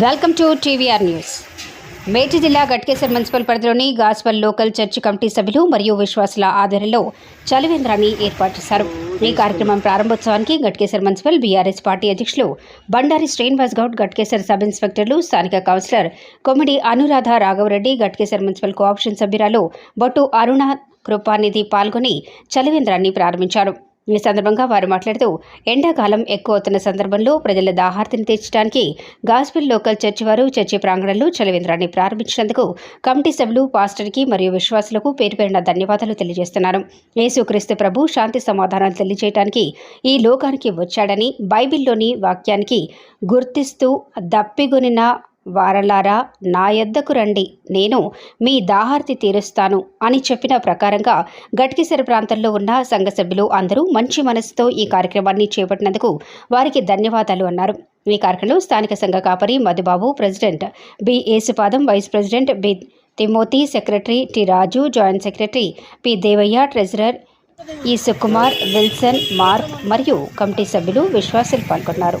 Welcome to TVR news. మేటి జిల్లా Ghatkesar municipal పరిధిలోని గాస్పల్ లోకల్ చర్చ్ కమిటీ సభ్యులు మరియు విశ్వాసుల ఆధ్వర్యంలో చలివేంద్రాన్ని ఏర్పాటు చేశారు. ఈ కార్యక్రమం ప్రారంభోత్సవానికి గట్కేసర్ మున్సిపల్ బీఆర్ఎస్ పార్టీ అధ్యక్షులు బండారి శ్రీనివాస్ గౌడ్ గట్కేసర్ సబ్ ఇన్స్పెక్టర్లు స్థానిక councillor Komidi Anuradha Raghavareddy Ghatkesar municipal co-option సభ్యురాలు బొట్టు అరుణ కృపానిధి పాల్గొని చలివేంద్రాన్ని ప్రారంభించారు. ఈ సందర్భంగా వారు మాట్లాడుతూ ఎండాకాలం ఎక్కువ అవుతున్న సందర్భంలో ప్రజల దాహార్తిని తీర్చడానికి గాస్పిల్ లోకల్ చర్చి వారు చర్చి ప్రాంగణంలో చలవేంద్రాన్ని ప్రారంభించినందుకు కమిటీ సభ్యులు పాస్టర్కి మరియు విశ్వాసులకు పేరు పేరున ధన్యవాదాలు తెలియజేస్తున్నారు. యేసుక్రీస్తు ప్రభు శాంతి సమాధానాలు తెలియజేయడానికి ఈ లోకానికి వచ్చాడని బైబిల్లోని వాక్యానికి గుర్తిస్తూ దప్పిగొనిన వారలారా నా యొద్దకు రండి. నేను మీ దాహార్తి తీరుస్తాను అని చెప్పిన ప్రకారంగా గట్కిసర ప్రాంతంలో ఉన్న సంఘ సభ్యులు అందరూ మంచి మనసుతో ఈ కార్యక్రమాన్ని చేపట్టినందుకు వారికి ధన్యవాదాలు అన్నారు. ఈ కార్యక్రమంలో స్థానిక సంఘ కాపరి Madhubabu president B. Yesupadam vice president B. Timothy secretary T. Raju joint secretary P. Devaiah treasurer E Sukumar Wilson Mark మరియు కమిటీ సభ్యులు విశ్వాసులు పాల్గొన్నారు.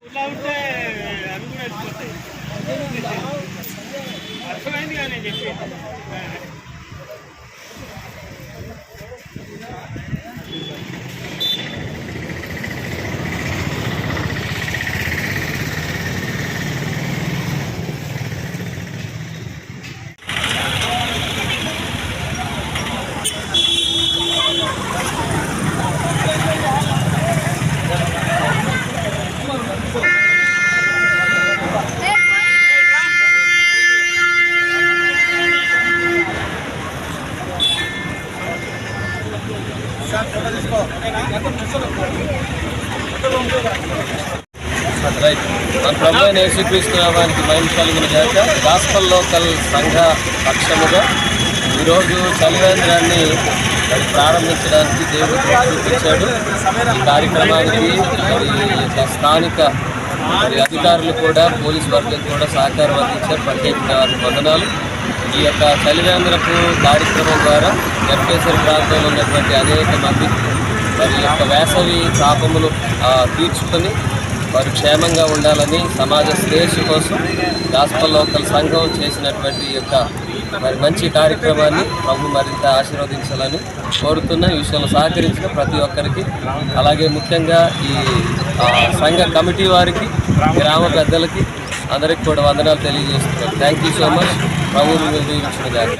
ఇట్లా ఉంటే అనుకునేది అర్థమైంది కానీ చెప్పి రైట్. మన ప్రభు అయిన యేసుక్రీస్తు కలిగిన చేత గాస్పల్ లోకల్ సంఘ పక్షముగా ఈరోజు చలివేంద్రాన్ని ప్రారంభించడానికి దేవుడు చూపించాడు ఈ కార్యక్రమానికి మరి స్థానిక మరి అధికారులు కూడా పోలీస్ వర్గం కూడా సహకారం అందించారు. ప్రత్యేకంగా వందనాలు. ఈ యొక్క చలివేంద్రపు కార్యక్రమం ద్వారా గర్భేశ్వర ప్రాంతంలో ఉన్నటువంటి అనేక మంది మరి యొక్క వేసవి తాపములు తీర్చుకొని వారు క్షేమంగా ఉండాలని సమాజ శ్రేయస్సు కోసం గాస్పల్ లోకల్ సంఘం చేసినటువంటి యొక్క మరి మంచి కార్యక్రమాన్ని ప్రభు మరింత ఆశీర్వదించాలని కోరుతున్న ఈ విషయంలో సహకరించిన ప్రతి ఒక్కరికి అలాగే ముఖ్యంగా ఈ సంఘ కమిటీ వారికి గ్రామ పెద్దలకి అందరికి కూడా వందనాలు తెలియజేస్తున్నాను. థ్యాంక్ యూ సో మచ్ ప్రభు దీవించిన గారు.